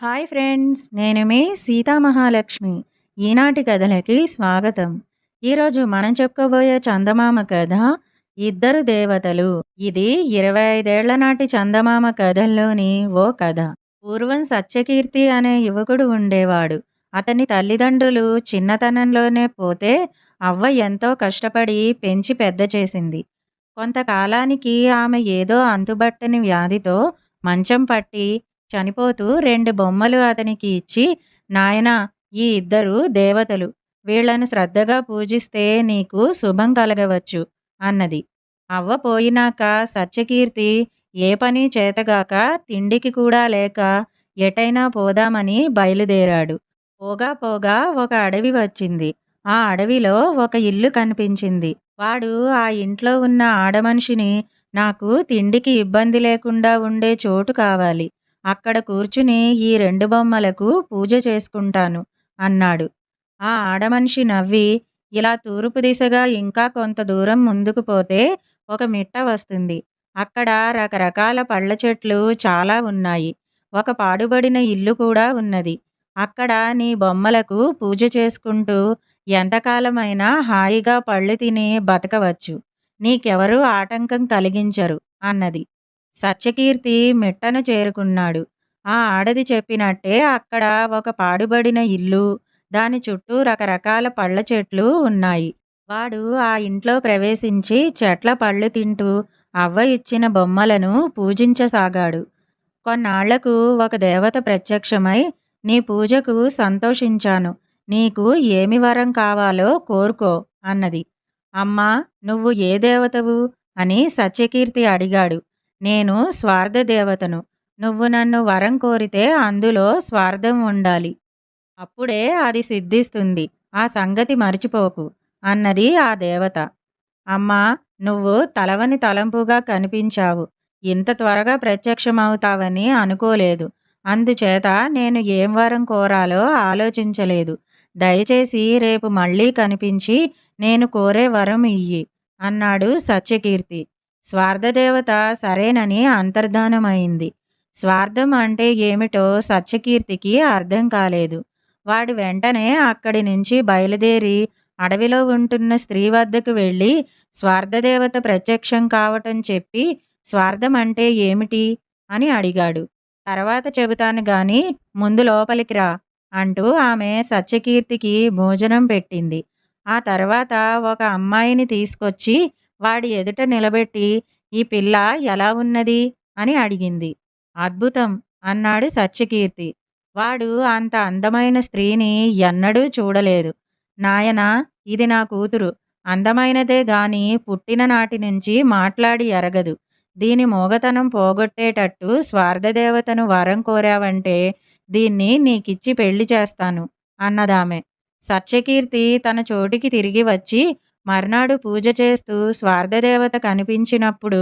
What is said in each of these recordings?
Hi friends నేను మీ సీతామహాలక్ష్మి. ఈనాటి కథలకి స్వాగతం. ఈరోజు మనం చెప్పుకోబోయే చందమామ కథ ఇద్దరు దేవతలు. ఇది ఇరవై ఐదేళ్ళ నాటి చందమామ కథల్లోని ఓ కథ. పూర్వం సత్యకీర్తి అనే యువకుడు ఉండేవాడు. అతని తల్లిదండ్రులు చిన్నతనంలోనే పోతే అవ్వ ఎంతో కష్టపడి పెంచి పెద్ద చేసింది. కొంతకాలానికి ఆమె ఏదో అంతుబట్టని వ్యాధితో మంచం పట్టి చనిపోతూ రెండు బొమ్మలు అతనికి ఇచ్చి నాయనా ఈ ఇద్దరు దేవతలు. వీళ్ళను శ్రద్ధగా పూజిస్తే నీకు శుభం కలగవచ్చు అన్నది. అవ్వ పోయినాక సత్యకీర్తి ఏ పని చేతగాక తిండికి కూడా లేక ఎటైనా పోదామని బయలుదేరాడు. పోగా పోగా ఒక అడవి వచ్చింది. ఆ అడవిలో ఒక ఇల్లు కనిపించింది. వాడు ఆ ఇంట్లో ఉన్న ఆడమనిషిని నాకు తిండికి ఇబ్బంది లేకుండా ఉండే చోటు కావాలి. అక్కడ కూర్చుని ఈ రెండు బొమ్మలకు పూజ చేసుకుంటాను అన్నాడు. ఆ ఆడమనిషి నవ్వి ఇలా తూర్పు దిశగా ఇంకా కొంత దూరం ముందుకు పోతే ఒక మిట్ట వస్తుంది. అక్కడ రకరకాల పళ్ళ చెట్లు చాలా ఉన్నాయి. ఒక పాడుబడిన ఇల్లు కూడా ఉన్నది. అక్కడ నీ బొమ్మలకు పూజ చేసుకుంటూ ఎంతకాలమైనా హాయిగా పళ్ళు తిని బతకవచ్చు. నీకెవరూ ఆటంకం కలిగించరు అన్నది. సత్యకీర్తి మిట్టను చేరుకున్నాడు. ఆ ఆడది చెప్పినట్టే అక్కడ ఒక పాడుబడిన ఇల్లు దాని చుట్టూ రకరకాల పళ్ళ చెట్లు ఉన్నాయి. వాడు ఆ ఇంట్లో ప్రవేశించి చెట్ల పళ్ళు తింటూ అవ్వ ఇచ్చిన బొమ్మలను పూజించసాగాడు. కొన్నాళ్ళకు ఒక దేవత ప్రత్యక్షమై నీ పూజకు సంతోషించాను. నీకు ఏమి వరం కావాలో కోరుకో అన్నది. అమ్మా నువ్వు ఏ దేవతవు? అని సత్యకీర్తి అడిగాడు. నేను స్వార్థ దేవతను నువ్వు నన్ను వరం కోరితే అందులో స్వార్థం ఉండాలి. అప్పుడే అది సిద్ధిస్తుంది. ఆ సంగతి మర్చిపోకు అన్నది ఆ దేవత. అమ్మా నువ్వు తలవని తలంపుగా కనిపించావు. ఇంత త్వరగా ప్రత్యక్షమవుతావని అనుకోలేదు. అందుచేత నేను ఏం వరం కోరాలో ఆలోచించలేదు. దయచేసి రేపు మళ్ళీ కనిపించి నేను కోరే వరం ఇయ్యి అన్నాడు సత్యకీర్తి. స్వార్థదేవత సరేనని అంతర్ధానమైంది. స్వార్థం అంటే ఏమిటో సత్యకీర్తికి అర్థం కాలేదు. వాడు వెంటనే అక్కడి నుంచి బయలుదేరి అడవిలో ఉంటున్న స్త్రీ వద్దకు వెళ్ళి స్వార్థదేవత ప్రత్యక్షం కావటం చెప్పి స్వార్థం అంటే ఏమిటి అని అడిగాడు. తర్వాత చెబుతాను గాని ముందు లోపలికి రా అంటూ ఆమె సత్యకీర్తికి భోజనం పెట్టింది. ఆ తర్వాత ఒక అమ్మాయిని తీసుకొచ్చి వాడి ఎదుట నిలబెట్టి ఈ పిల్ల ఎలా ఉన్నది? అని అడిగింది. అద్భుతం అన్నాడు సత్యకీర్తి. వాడు అంత అందమైన స్త్రీని ఎన్నడూ చూడలేదు. నాయన ఇది నా కూతురు. అందమైనదే గాని పుట్టిన నాటి నుంచి మాట్లాడి ఎరగదు. దీని మోగతనం పోగొట్టేటట్టు స్వార్థదేవతను వరం కోరావంటే దీన్ని నీకిచ్చి పెళ్ళి చేస్తాను అన్నదామె. సత్యకీర్తి తన చోటికి తిరిగి వచ్చి మర్నాడు పూజ చేస్తూ స్వార్థదేవత కనిపించినప్పుడు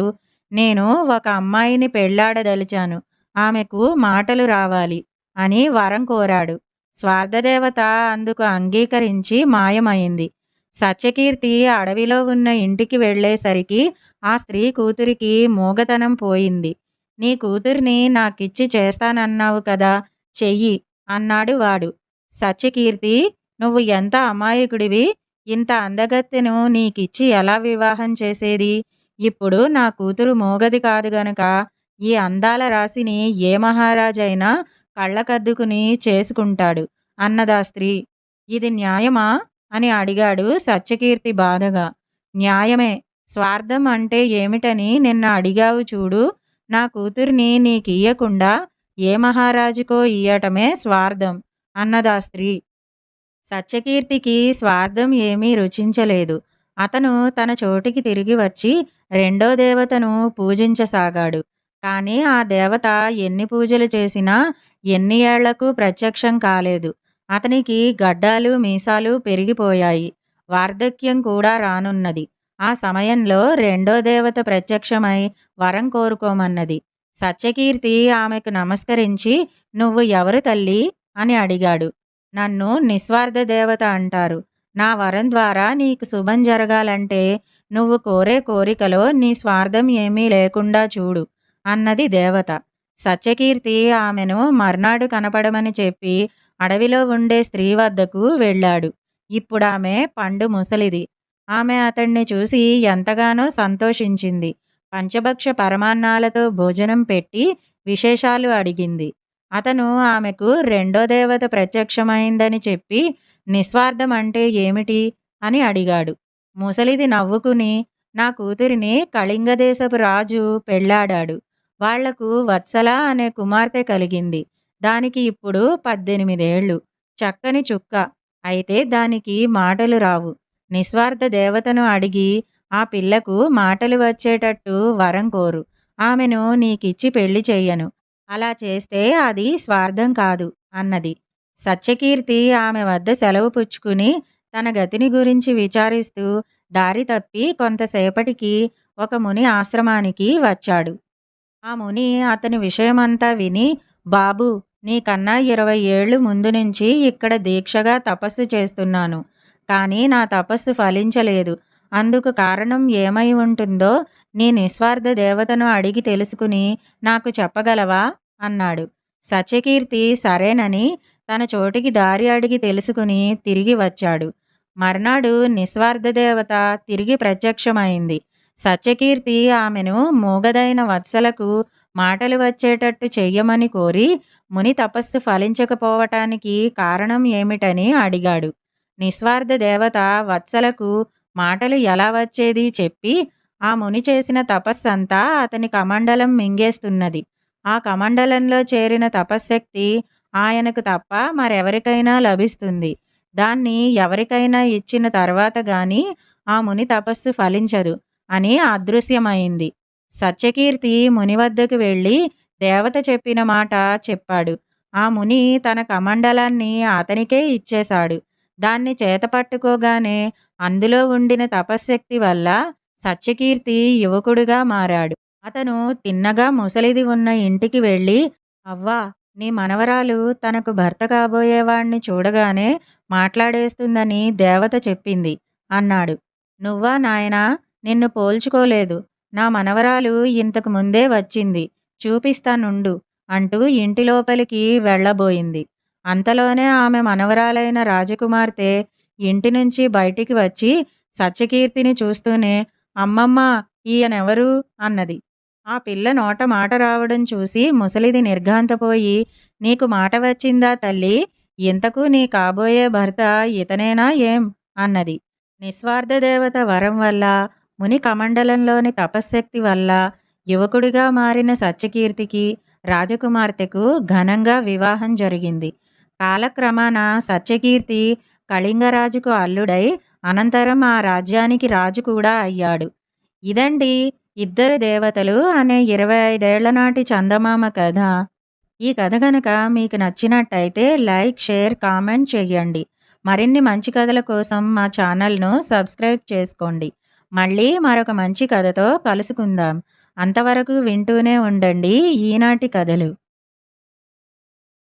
నేను ఒక అమ్మాయిని పెళ్ళాడదలిచాను ఆమెకు మాటలు రావాలి అని వరం కోరాడు. స్వార్థదేవత అందుకు అంగీకరించి మాయమైంది. సత్యకీర్తి అడవిలో ఉన్న ఇంటికి వెళ్ళేసరికి ఆ స్త్రీ కూతురికి మూగతనం పోయింది. నీ కూతుర్ని నాకిచ్చి చేస్తానన్నావు కదా చెయ్యి అన్నాడు వాడు. సత్యకీర్తి నువ్వు ఎంత అమాయకుడివి? ఇంత అందగత్తెను నీకిచ్చి ఎలా వివాహం చేసేది? ఇప్పుడు నా కూతురు మోగది కాదు గనక ఈ అందాల రాశిని ఏ మహారాజైనా కళ్ళకద్దుకుని చేసుకుంటాడు అన్నదా స్త్రీ ఇది న్యాయమా? అని అడిగాడు సత్యకీర్తి బాధగా. న్యాయమే. స్వార్థం అంటే ఏమిటని నిన్న అడిగావు చూడు. నా కూతుర్ని నీకియ్యకుండా ఏ మహారాజుకో ఇయ్యటమే స్వార్థం అన్నదా స్త్రీ సత్యకీర్తికి స్వార్థం ఏమీ రుచించలేదు. అతను తన చోటికి తిరిగి వచ్చి రెండో దేవతను పూజించసాగాడు. కానీ ఆ దేవత ఎన్ని పూజలు చేసినా ఎన్ని ఏళ్ళకు ప్రత్యక్షం కాలేదు. అతనికి గడ్డాలు మీసాలు పెరిగిపోయాయి. వార్ధక్యం కూడా రానున్నది. ఆ సమయంలో రెండో దేవత ప్రత్యక్షమై వరం కోరుకోమన్నది. సత్యకీర్తి ఆమెకు నమస్కరించి నువ్వు ఎవరు తల్లి? అని అడిగాడు. నన్ను నిస్వార్థ దేవత అంటారు. నా వరం ద్వారా నీకు శుభం జరగాలంటే నువ్వు కోరే కోరికలో నీ స్వార్థం ఏమీ లేకుండా చూడు అన్నది దేవత. సత్యకీర్తి ఆమెను మర్నాడు కనపడమని చెప్పి అడవిలో ఉండే స్త్రీ వద్దకు వెళ్ళాడు. ఇప్పుడామె పండు ముసలిది. ఆమె అతణ్ణి చూసి ఎంతగానో సంతోషించింది. పంచభక్ష పరమాన్నాలతో భోజనం పెట్టి విశేషాలు అడిగింది. అతను ఆమెకు రెండో దేవత ప్రత్యక్షమైందని చెప్పి నిస్వార్థం అంటే ఏమిటి? అని అడిగాడు. ముసలిది నవ్వుకుని నా కూతురిని కళింగదేశపు రాజు పెళ్ళాడాడు వాళ్ళకు వత్సల అనే కుమార్తె కలిగింది. దానికి ఇప్పుడు పద్దెనిమిదేళ్ళు. చక్కని చుక్క. అయితే దానికి మాటలు రావు. నిస్వార్థ దేవతను అడిగి ఆ పిల్లకు మాటలు వచ్చేటట్టు వరం కోరు. ఆమెను నీకిచ్చి పెళ్ళి చెయ్యను. అలా చేస్తే అది స్వార్థం కాదు అన్నది. సత్యకీర్తి ఆమె వద్ద సెలవు పుచ్చుకుని తన గతిని గురించి విచారిస్తూ దారి తప్పి కొంతసేపటికి ఒక ముని ఆశ్రమానికి వచ్చాడు. ఆ ముని అతని విషయమంతా విని బాబు నీకన్నా ఇరవై ఏళ్ళు ముందు నుంచి ఇక్కడ దీక్షగా తపస్సు చేస్తున్నాను. కానీ నా తపస్సు ఫలించలేదు. అందుకు కారణం ఏమై ఉంటుందో నీ నిస్వార్థ దేవతను అడిగి తెలుసుకుని నాకు చెప్పగలవా? అన్నాడు. సత్యకీర్తి సరేనని తన చోటికి దారి అడిగి తెలుసుకుని తిరిగి వచ్చాడు. మర్నాడు నిస్వార్థ దేవత తిరిగి ప్రత్యక్షమైంది. సత్యకీర్తి ఆమెను మూగదైన వత్సలకు మాటలు వచ్చేటట్టు చెయ్యమని కోరి ముని తపస్సు ఫలించకపోవటానికి కారణం ఏమిటని అడిగాడు. నిస్వార్థ దేవత వత్సలకు మాటలు ఎలా వచ్చేది చెప్పి ఆ ముని చేసిన తపస్సంతా అతని కమండలం మింగేస్తున్నది. ఆ కమండలంలో చేరిన తపశ్శక్తి ఆయనకు తప్ప మరెవరికైనా లభిస్తుంది. దాన్ని ఎవరికైనా ఇచ్చిన తర్వాత గాని ఆ ముని తపస్సు ఫలించదు అని అదృశ్యమైంది. సత్యకీర్తి ముని వద్దకు వెళ్ళి దేవత చెప్పిన మాట చెప్పాడు. ఆ ముని తన కమండలాన్ని అతనికే ఇచ్చేశాడు. దాన్ని చేతపట్టుకోగానే అందులో ఉండిన తపశ్శక్తి వల్ల సత్యకీర్తి యువకుడుగా మారాడు. అతను తిన్నగా ముసలిది ఉన్న ఇంటికి వెళ్ళి అవ్వా నీ మనవరాలు తనకు భర్త కాబోయేవాణ్ణి చూడగానే మాట్లాడేస్తుందని దేవత చెప్పింది అన్నాడు. నువ్వా నాయనా నిన్ను పోల్చుకోలేదు. నా మనవరాలు ఇంతకు ముందే వచ్చింది. చూపిస్తానుండు అంటూ ఇంటి లోపలికి వెళ్ళబోయింది. అంతలోనే ఆమె మనవరాలైన రాజకుమార్తె ఇంటి నుంచి బయటికి వచ్చి సత్యకీర్తిని చూస్తూనే అమ్మమ్మ ఈయనెవరు? అన్నది. ఆ పిల్ల నోట మాట రావడం చూసి ముసలిది నిర్ఘాంతపోయి నీకు మాట వచ్చిందా తల్లి? ఇంతకు నీ కాబోయే భర్త ఇతనేనా ఏం? అన్నది. నిస్వార్థ దేవత వరం వల్ల ముని కమండలంలోని తపశ్శక్తి వల్ల యువకుడిగా మారిన సత్యకీర్తికి రాజకుమార్తెకు ఘనంగా వివాహం జరిగింది. కాలక్రమాన సత్యకీర్తి కళింగరాజుకు అల్లుడై అనంతరం ఆ రాజ్యానికి రాజు కూడా అయ్యాడు. ఇదండి ఇద్దరు దేవతలు అనే ఇరవై ఐదేళ్ళ నాటి చందమామ కథ. ఈ కథ కనుక మీకు నచ్చినట్టయితే లైక్ షేర్ కామెంట్ చేయండి మరిన్ని మంచి కథల కోసం మా ఛానల్ను సబ్స్క్రైబ్ చేసుకోండి. మళ్ళీ మరొక మంచి కథతో కలుసుకుందాం. అంతవరకు వింటూనే ఉండండి ఈనాటి కథలు.